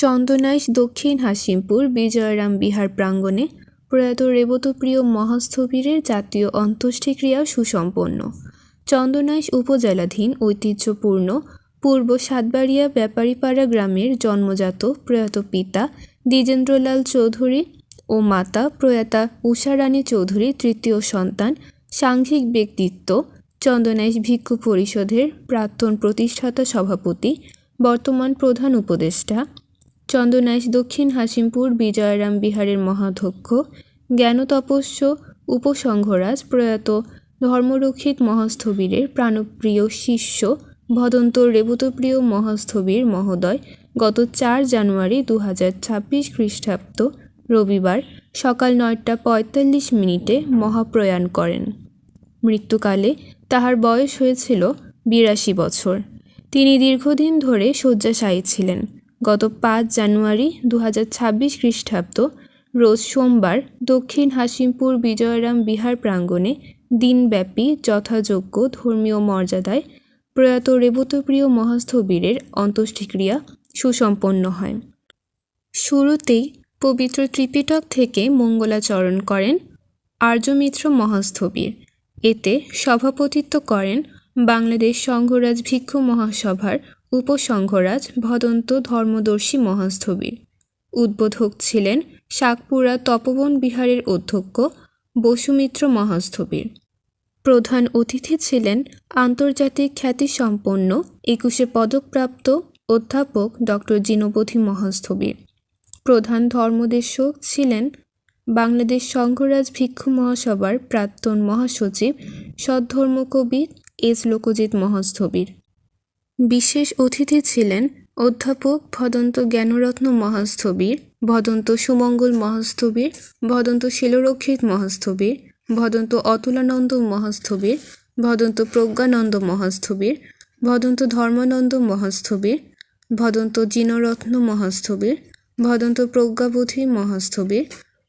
চন্দনাইশ দক্ষিণ হাসিমপুর বিজয়রাম বিহার প্রাঙ্গণে প্রয়াত রেবতপ্রিয় মহাস্থবিরের জাতীয় অন্ত্যেষ্টিক্রিয়া সুসম্পন্ন। চন্দনাইশ উপজেলাধীন ঐতিহ্যপূর্ণ পূর্ব সাতবাড়িয়া ব্যাপারীপাড়া গ্রামের জন্মজাত প্রয়াত পিতা দ্বিজেন্দ্রলাল চৌধুরী ও মাতা প্রয়াতা উষারানী চৌধুরী তৃতীয় সন্তান সাংঘিক ব্যক্তিত্ব চন্দনাইশ ভিক্ষু পরিষদের প্রাক্তন প্রতিষ্ঠাতা সভাপতি, বর্তমান প্রধান উপদেষ্টা চন্দনাইশ দক্ষিণ হাসিমপুর বিজয়রাম বিহারের মহাধ্যক্ষ, জ্ঞানতপস্য উপসংঘরাজ প্রয়াত ধর্মরক্ষিত মহাস্থবীরের প্রাণপ্রিয় শিষ্য ভদন্ত রেবতপ্রিয় মহাস্থবীর মহোদয় গত চার জানুয়ারি দু হাজার ছাব্বিশ খ্রিস্টাব্দ রবিবার সকাল নয়টা পঁয়তাল্লিশ মিনিটে মহাপ্রয়াণ করেন। মৃত্যুকালে তাহার বয়স হয়েছিল বিরাশি বছর। তিনি দীর্ঘদিন ধরে শয্যাশায়ী ছিলেন। গত পাঁচ জানুয়ারি দু হাজার ছাব্বিশ খ্রিস্টাব্দ, রোজ সোমবার দক্ষিণ হাসিমপুর বিজয়রাম বিহার প্রাঙ্গণে দিনব্যাপী যথাযোগ্য ধর্মীয় মর্যাদায় প্রয়াত রেবতপ্রিয় মহাস্থবীরের অন্ত্যেষ্টিক্রিয়া সুসম্পন্ন হয়। শুরুতেই পবিত্র ত্রিপিটক থেকে মঙ্গলাচরণ করেন আর্যমিত্র মহাস্থবীর। এতে সভাপতিত্ব করেন বাংলাদেশ সংঘরাজ ভিক্ষু মহাসভার উপসংঘরাজ ভদন্ত ধর্মদর্শী মহাস্থবির। উদ্বোধক ছিলেন শাকপুরা তপবন বিহারের অধ্যক্ষ বসুমিত্র মহাস্থবির। প্রধান অতিথি ছিলেন আন্তর্জাতিক খ্যাতিসম্পন্ন একুশে পদকপ্রাপ্ত অধ্যাপক ডক্টর জিনবধি মহাস্থবির। প্রধান ধর্মদেশক ছিলেন বাংলাদেশ সংঘরাজ ভিক্ষু মহাসভার প্রাক্তন মহাসচিব সদ্ধর্মকবি এস লোকজিৎ মহাস্থবীর। বিশেষ অতিথি ছিলেন অধ্যাপক ভদন্ত জ্ঞানরত্ন মহাস্থবির, ভদন্ত সুমঙ্গল মহাস্থবির, ভদন্ত শিলরক্ষিত মহাস্থবির, ভদন্ত অতুলানন্দ মহাস্থবির, ভদন্ত প্রজ্ঞানন্দ মহাস্থবির, ভদন্ত ধর্মানন্দ মহাস্থবির, ভদন্ত জিনরত্ন মহাস্থবির, ভদন্ত প্রজ্ঞাবোধি মহাস্থবির,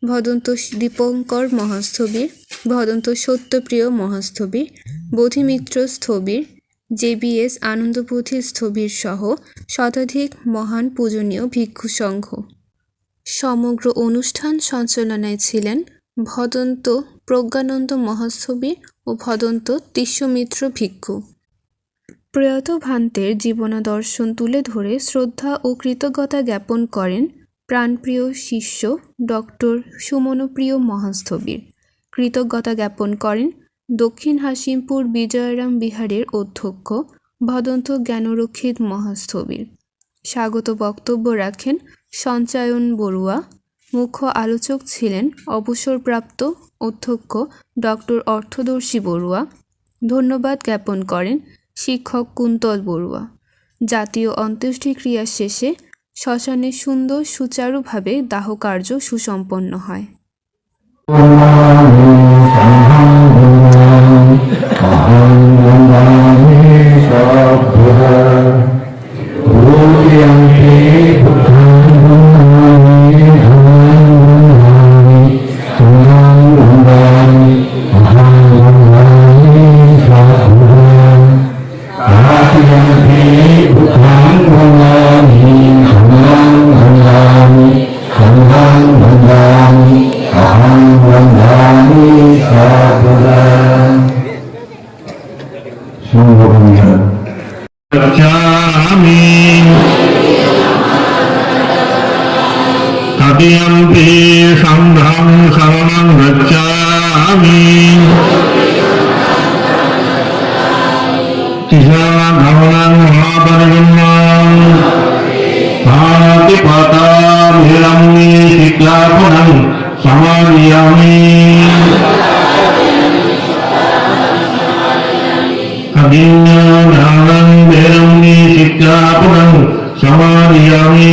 ভদন্ত দীপঙ্কর মহাস্থবির, ভদন্ত সত্যপ্রিয় মহাস্থবীর, বোধিমিত্র স্থবির জেবিএস আনন্দবোধি স্থবির সহ শতাধিক মহান পূজনীয় ভিক্ষু সংঘ সমগ্র অনুষ্ঠান সঞ্চালনায় ছিলেন ভদন্ত প্রজ্ঞানন্দ মহাস্থবীর ও ভদন্ত তিস্যমিত্র ভিক্ষু। প্রয়াত ভান্তের জীবনাদর্শন তুলে ধরে শ্রদ্ধা ও কৃতজ্ঞতা জ্ঞাপন করেন প্রাণপ্রিয় শিষ্য ডক্টর সুমনপ্রিয় মহাস্থবীর কৃতজ্ঞতা জ্ঞাপন করেন দক্ষিণ হাসিমপুর বিজয়রাম বিহারের অধ্যক্ষ ভদন্ত জ্ঞানরক্ষিত মহাস্থবির। স্বাগত বক্তব্য রাখেন সঞ্চায়ন বড়ুয়া। মুখ্য আলোচক ছিলেন অবসরপ্রাপ্ত অধ্যক্ষ ডক্টর অর্থদর্শী বড়ুয়া। ধন্যবাদ জ্ঞাপন করেন শিক্ষক কুন্তল বড়ুয়া। জাতীয় অন্ত্যেষ্টিক্রিয়া শেষে শ্মশানে সুন্দর সুচারুভাবে দাহকার্য সুসম্পন্ন হয়। अभिज्ञानं वेदम्नि शिक्षापणं समादयामि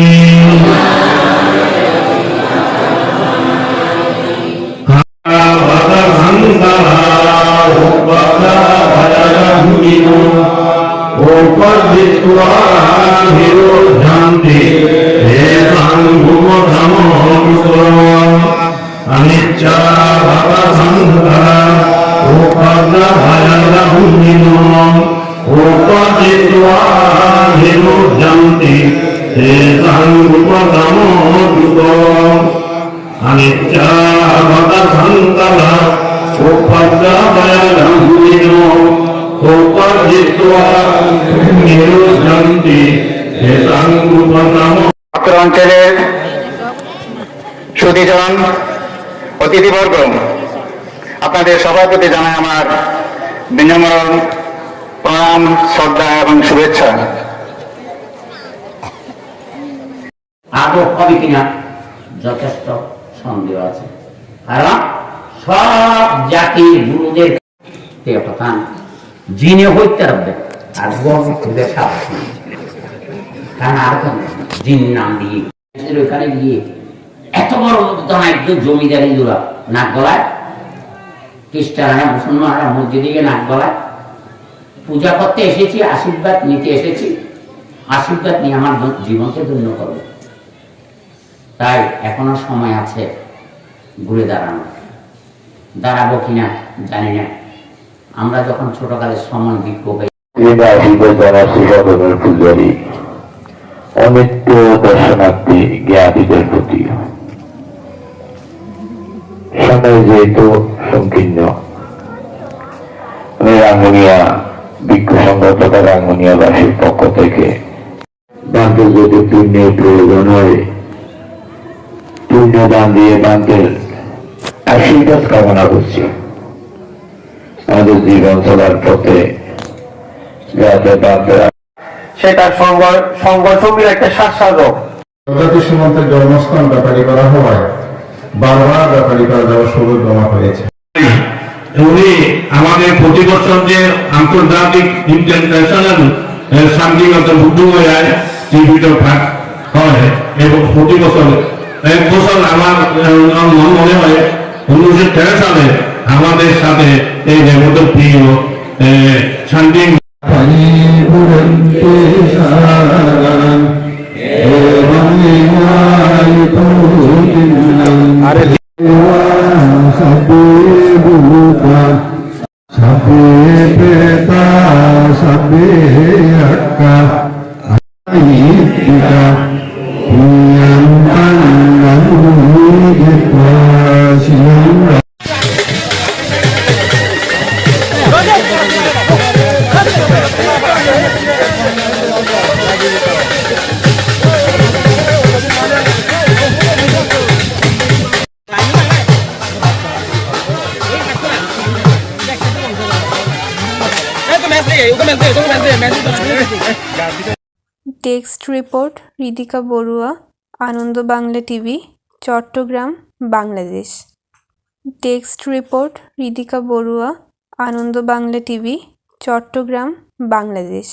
उपदित्वाभिरोधान्ति एतां भुवधमोऽसुरम् अनिच्छा भवसङ्घः तेषां रूपतमो युगो अनित्यावत सन्तः उपद्रवयगम्भिनो उपजित्वा निरुद्धन्ति तेषां रूपतमो অত্র অঞ্চলের সুদীজন অতিথিবর্গ আপনাদের সবার প্রতি জানাই আমার বিনম্র প্রণাম শ্রদ্ধা এবং শুভেচ্ছা আদৌ হবে কিনা? যথেষ্ট সন্দেহ আছে। কারণ সব জাতির গুরুদের আর জিন নাম দিয়ে। এত বড় ধনাঢ্য জমিদারি দুরা নাক গলায়, খ্রিস্টানরা, মুসলমানরা মসজিদে নাক গলায়, পূজা করতে এসেছি, আশীর্বাদ নিতে এসেছি, আশীর্বাদ নিয়ে আমার জীবনকে ধন্য করবে। তাই এখনও সময় আছে ঘুরে দাঁড়ানো। দাঁড়াবো কিনা জানি না। আমরা যখন ছোটকালে সমান বিক্ষোভ অনিত্য দর্শনার্থী জ্ঞানীদের প্রতি। সময় যেহেতু সংকীর্ণ। রাঙ্গুনিয়া সংঘ তথা রাঙ্গুনিয়াবাসীর পক্ষ থেকে। যদি পুণ্যের প্রয়োজন হয়। পুণ্য দান দিয়ে বান্তের আশীর্বাদ কামনা করছি। আমাদের জীবন চলার পথে যাতে বান্তের সেটা সংঘর্ষের একটা শ্বাসসাধক প্রজাতি সীমান্তের জন্মস্থান ব্যাপারী করা হওয়ায় বারবার ব্যাপারী করা যাওয়ার সৌভাগ্য আমার হয়েছে। উনি আমাদের প্রতি বছর যে আন্তর্জাতিক ইন্টারন্যাশনাল হয়ে ভাগ হয় এবং প্রতি বছর এক বছর আমার মন মনে হয় উনিশশো তেরো সালে আমাদের সাথে এই দেবত প্রিয় শান্তি text report Ridika Barua Ananda Bangla TV Chattogram Bangladesh. Text report Ridika Barua Ananda Bangla TV Chattogram Bangladesh.